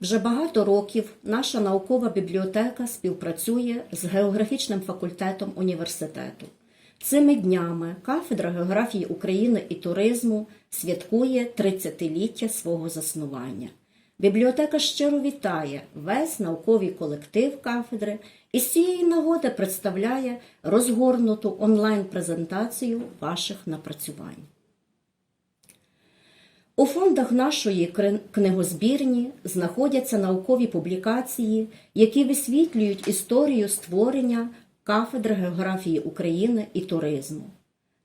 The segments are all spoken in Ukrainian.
Вже багато років наша наукова бібліотека співпрацює з географічним факультетом університету. Цими днями кафедра географії України і туризму святкує 30-ліття свого заснування. Бібліотека щиро вітає весь науковий колектив кафедри і з цієї нагоди представляє розгорнуту онлайн-презентацію ваших напрацювань. У фондах нашої книгозбірні знаходяться наукові публікації, які висвітлюють історію створення кафедри географії України і туризму.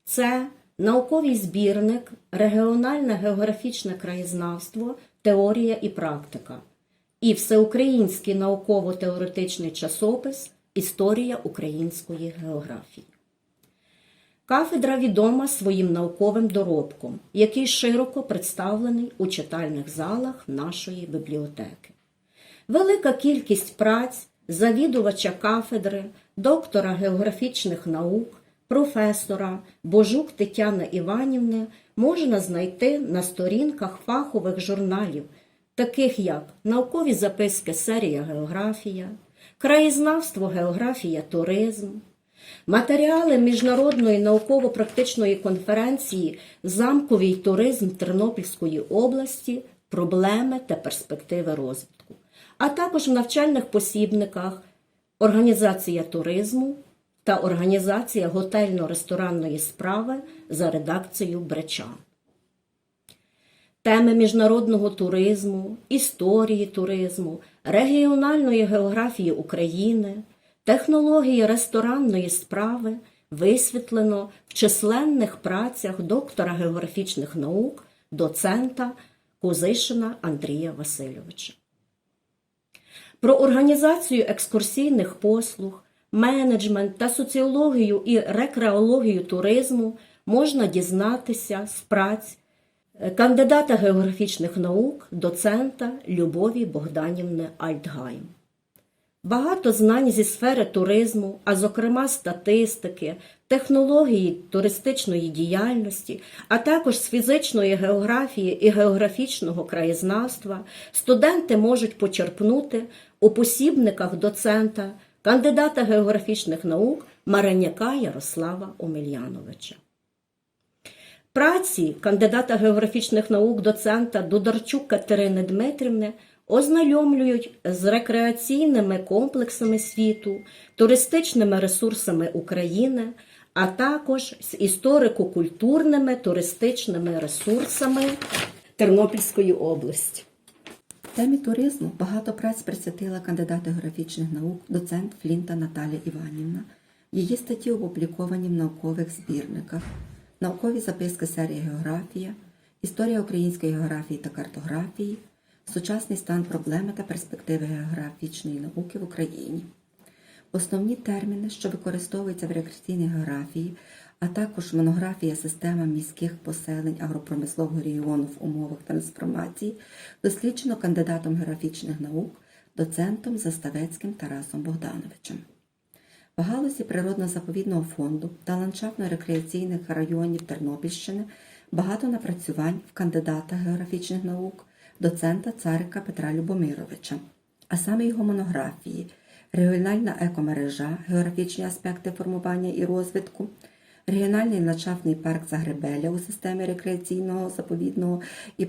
Це науковий збірник Регіональне географічне краєзнавство, теорія і практика і Всеукраїнський науково-теоретичний часопис Історія української географії. Кафедра відома своїм науковим доробком, який широко представлений у читальних залах нашої бібліотеки. Велика кількість праць завідувача кафедри, доктора географічних наук, професора Божук Тетяни Іванівни можна знайти на сторінках фахових журналів, таких як Наукові записки. Серія Географія, Краєзнавство. Географія. Туризм, Матеріали міжнародної науково-практичної конференції Замковий туризм Тернопільської області, проблеми та перспективи розвитку, а також в навчальних посібниках Організація туризму та Організація готельно-ресторанної справи за редакцією Бречан. Теми міжнародного туризму, історії туризму, регіональної географії України, технології ресторанної справи висвітлено в численних працях доктора географічних наук, доцента Кузишина Андрія Васильовича. Про організацію екскурсійних послуг, менеджмент та соціологію і рекреологію туризму можна дізнатися з праць кандидата географічних наук, доцента Любові Богданівни Альтгайм. Багато знань зі сфери туризму, а зокрема статистики, технології туристичної діяльності, а також з фізичної географії і географічного краєзнавства студенти можуть почерпнути у посібниках доцента, кандидата географічних наук Мареняка Ярослава Омельяновича. Праці кандидата географічних наук доцента Дударчук Катерини Дмитрівни ознайомлюють з рекреаційними комплексами світу, туристичними ресурсами України, а також з історико-культурними туристичними ресурсами Тернопільської області. Темі туризму багато праць присвятила кандидат географічних наук, доцент Флінта Наталія Іванівна. Її статті опубліковані в наукових збірниках, наукові записки серії Географія, Історія української географії та картографії, Сучасний стан проблеми та перспективи географічної науки в Україні. Основні терміни, що використовуються в рекреаційній географії, а також монографія система міських поселень агропромислового регіону в умовах трансформації, досліджено кандидатом географічних наук, доцентом Заставецьким Тарасом Богдановичем. В галузі природно-заповідного фонду та ландшафтно-рекреаційних районів Тернопільщини багато напрацювань в кандидата географічних наук, доцента Царика Петра Любомировича, а саме його монографії Регіональна екомережа, географічні аспекти формування і розвитку, регіональний ландшафтний парк Загребеля у системі рекреаційного заповідного і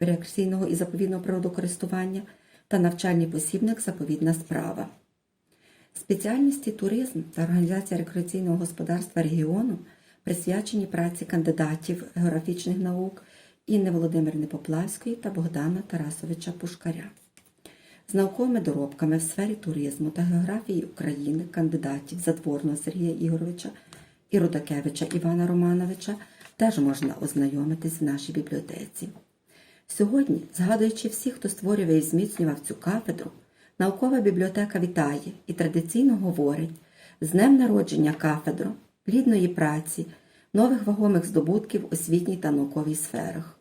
рекреаційного і заповідного природокористування та навчальний посібник Заповідна справа. Спеціальності туризм та організація рекреаційного господарства регіону присвячені праці кандидатів географічних наук Інни Володимирівни Поплавської та Богдана Тарасовича Пушкаря. З науковими доробками в сфері туризму та географії України кандидатів Затворного Сергія Ігоровича і Рудакевича Івана Романовича теж можна ознайомитись в нашій бібліотеці. Сьогодні, згадуючи всіх, хто створював і зміцнював цю кафедру, наукова бібліотека вітає і традиційно говорить з днем народження кафедру, плідної праці, нових вагомих здобутків у освітній та науковій сферах.